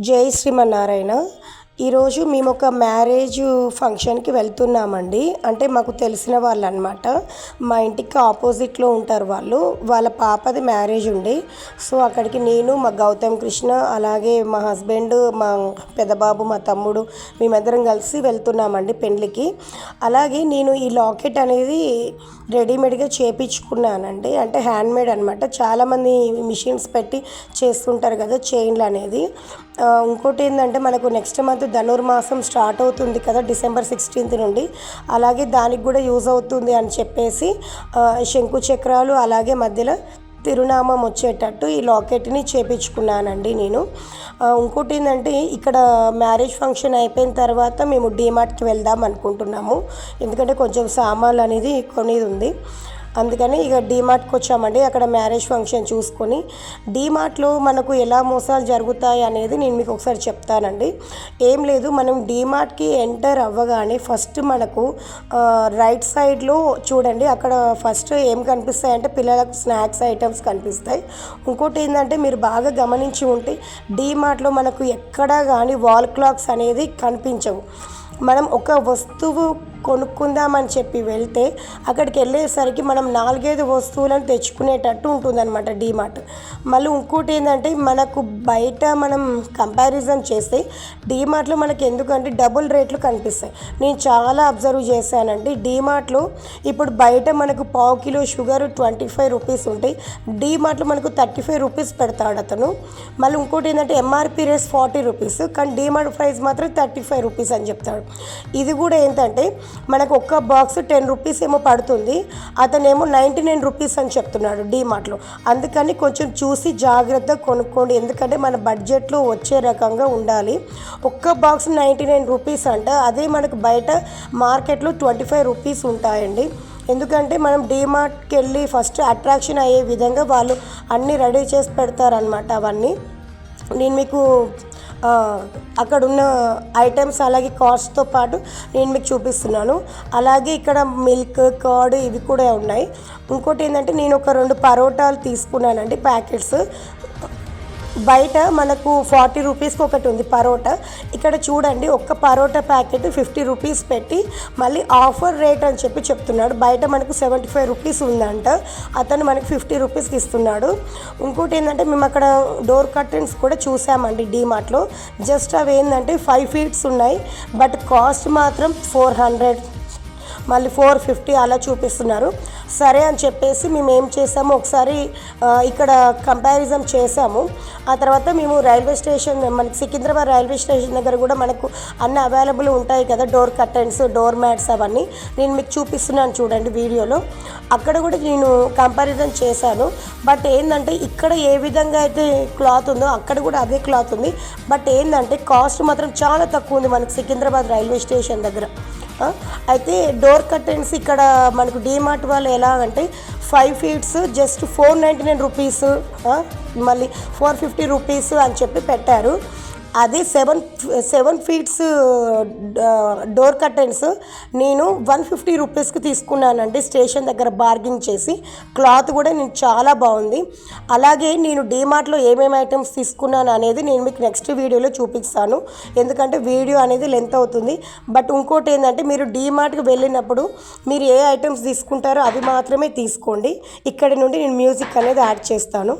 జై శ్రీమన్నారాయణ. ఈరోజు మేము ఒక మ్యారేజ్ ఫంక్షన్కి వెళ్తున్నామండి. అంటే మాకు తెలిసిన వాళ్ళు అనమాట మా ఇంటికి ఆపోజిట్లో ఉంటారు వాళ్ళు. వాళ్ళ పాపది మ్యారేజ్ ఉండి సో అక్కడికి నేను మా గౌతమ్ కృష్ణ అలాగే మా హస్బెండ్ మా పెద్దబాబు మా తమ్ముడు మేమందరం కలిసి వెళ్తున్నామండి పెళ్ళికి అలాగే నేను ఈ లాకెట్ అనేది రెడీమేడ్గా చేపించుకున్నానండి. అంటే హ్యాండ్మేడ్ అనమాట. చాలామంది మిషన్స్ పెట్టి చేస్తుంటారు కదా చైన్లు అనేది ఇంకోటి ఏంటంటే మనకు నెక్స్ట్ మంత్ ధనుర్మాసం స్టార్ట్ అవుతుంది కదా డిసెంబర్ సిక్స్టీన్త్ నుండి. అలాగే దానికి కూడా యూజ్ అవుతుంది అని చెప్పేసి ఆ, శంకు చక్రాలు అలాగే మధ్యలో తిరునామం వచ్చేటట్టు ఈ లాకెట్ని చేపించుకున్నానండి నేను. ఇంకోటి ఏంటంటే ఇక్కడ మ్యారేజ్ ఫంక్షన్ అయిపోయిన తర్వాత మేము డీమార్ట్కి వెళ్దాం అనుకుంటున్నాము. ఎందుకంటే కొంచెం సామాన్లు అనేది కొనేది ఉంది. అందుకని ఇక డీమార్ట్కి వచ్చామండి. అక్కడ మ్యారేజ్ ఫంక్షన్ చూసుకొని. డీమార్ట్లో మనకు ఎలా మోసాలు జరుగుతాయి అనేది నేను మీకు ఒకసారి చెప్తానండి. ఏం లేదు మనం డీమార్ట్కి ఎంటర్ అవ్వగానే ఫస్ట్ మనకు రైట్ సైడ్లో చూడండి. అక్కడ ఫస్ట్ ఏం కనిపిస్తాయి అంటే పిల్లలకు స్నాక్స్ ఐటమ్స్ కనిపిస్తాయి. ఇంకోటి ఏంటంటే మీరు బాగా గమనించి ఉంటే డీమార్ట్లో మనకు ఎక్కడా కానీ వాల్ క్లాక్స్ అనేది కనిపించవు. మనం ఒక వస్తువు కొనుక్కుందామని చెప్పి వెళ్తే అక్కడికి వెళ్ళేసరికి మనం నాలుగైదు వస్తువులను తెచ్చుకునేటట్టు ఉంటుందన్నమాట డీమార్ట్. మళ్ళీ ఇంకోటి ఏంటంటే మనకు బయట మనం కంపారిజన్ చేస్తే డీమార్ట్లో మనకి ఎందుకంటే డబుల్ రేట్లు కనిపిస్తాయి. నేను చాలా అబ్జర్వ్ చేశానండి డీమార్ట్లో ఇప్పుడు బయట మనకు పావు kilo sugar twenty five rupees ఉంటాయి. డీమార్ట్లో మనకు థర్టీ ఫైవ్ రూపీస్ పెడతాడు అతను. మళ్ళీ ఇంకోటి ఏంటంటే ఎంఆర్పి రేస్ ఫార్టీ రూపీస్ కానీ డీమార్ట్ ప్రైస్ మాత్రం థర్టీ ఫైవ్ రూపీస్ అని చెప్తాడు. ఇది కూడా ఏంటంటే మనకు ఒక్క బాక్స్ టెన్ రూపీస్ ఏమో పడుతుంది. అతనేమో నైంటీ నైన్ రూపీస్ అని చెప్తున్నాడు డీమార్ట్లో అందుకని కొంచెం చూసి జాగ్రత్తగా కొనుక్కోండి. ఎందుకంటే మన బడ్జెట్లో వచ్చే రకంగా ఉండాలి. ఒక్క బాక్స్ నైంటీ నైన్ రూపీస్ అంట. అదే మనకు బయట మార్కెట్లో ట్వంటీ ఫైవ్ రూపీస్ ఉంటాయండి. ఎందుకంటే మనం డీమార్ట్కి వెళ్ళి ఫస్ట్ అట్రాక్షన్ అయ్యే విధంగా వాళ్ళు అన్నీ రెడీ చేసి పెడతారనమాట అవన్నీ. నేను మీకు అక్కడ ఉన్న ఐటమ్స్ అలాగే కాస్ట్తో పాటు నేను మీకు చూపిస్తున్నాను. అలాగే ఇక్కడ మిల్క్ కర్డ్ ఇవి కూడా ఉన్నాయి. ఇంకోటి ఏంటంటే నేను ఒక రెండు పరోటాలు తీసుకున్నానండి ప్యాకెట్స్. బయట మనకు ఫార్టీ రూపీస్కి ఒకటి ఉంది పరోటా. ఇక్కడ చూడండి ఒక్క పరోటా ప్యాకెట్ ఫిఫ్టీ రూపీస్ పెట్టి మళ్ళీ ఆఫర్ రేట్ అని చెప్పి చెప్తున్నాడు. బయట మనకు సెవెంటీ ఫైవ్ రూపీస్ ఉందంట. అతను మనకి ఫిఫ్టీ రూపీస్కి ఇస్తున్నాడు. ఇంకోటి ఏంటంటే మేము అక్కడ డోర్ కర్టెన్స్ కూడా చూసామండి డీమార్ట్లో జస్ట్ అవి ఏంటంటే ఫైవ్ ఫీట్స్ ఉన్నాయి. బట్ కాస్ట్ మాత్రం ఫోర్ హండ్రెడ్ మళ్ళీ ఫోర్ ఫిఫ్టీ అలా చూపిస్తున్నారు. సరే అని చెప్పేసి మేము ఏం చేసాము ఒకసారి ఇక్కడ కంపారిజం చేసాము. ఆ తర్వాత మేము రైల్వే స్టేషన్ మనకి సికింద్రాబాద్ రైల్వే స్టేషన్ దగ్గర కూడా మనకు అన్ని అవైలబుల్ ఉంటాయి కదా డోర్ కర్టెన్స్ డోర్ మ్యాట్స్ అవన్నీ. నేను మీకు చూపిస్తున్నాను చూడండి వీడియోలో. అక్కడ కూడా నేను కంపారిజన్ చేశాను. బట్ ఏంటంటే ఇక్కడ ఏ విధంగా అయితే క్లాత్ ఉందో అక్కడ కూడా అదే క్లాత్ ఉంది. బట్ ఏంటంటే కాస్ట్ మాత్రం చాలా తక్కువ ఉంది మనకి సికింద్రాబాద్ రైల్వే స్టేషన్ దగ్గర. అయితే డోర్ కర్టెన్స్ ఇక్కడ మనకు డీమార్ట్ వాళ్ళు ఎలా అంటే five feets just four ninety nine rupees మళ్ళీ ఫోర్ ఫిఫ్టీ రూపీస్ అని చెప్పి పెట్టారు. అది seven seven feets door curtains నేను వన్ ఫిఫ్టీ రూపీస్కి తీసుకున్నానండి. స్టేషన్ దగ్గర బార్గింగ్ చేసి క్లాత్ కూడా నేను చాలా బాగుంది. అలాగే నేను డీమార్ట్లో ఏమేమి ఐటమ్స్ తీసుకున్నాను అనేది నేను మీకు నెక్స్ట్ వీడియోలో చూపిస్తాను. ఎందుకంటే వీడియో అనేది లెంత్ అవుతుంది. బట్ ఇంకోటి ఏంటంటే మీరు డీమార్ట్కి వెళ్ళినప్పుడు మీరు ఏ ఐటమ్స్ తీసుకుంటారో అవి మాత్రమే తీసుకోండి. ఇక్కడి నుండి నేను మ్యూజిక్ అనేది యాడ్ చేస్తాను.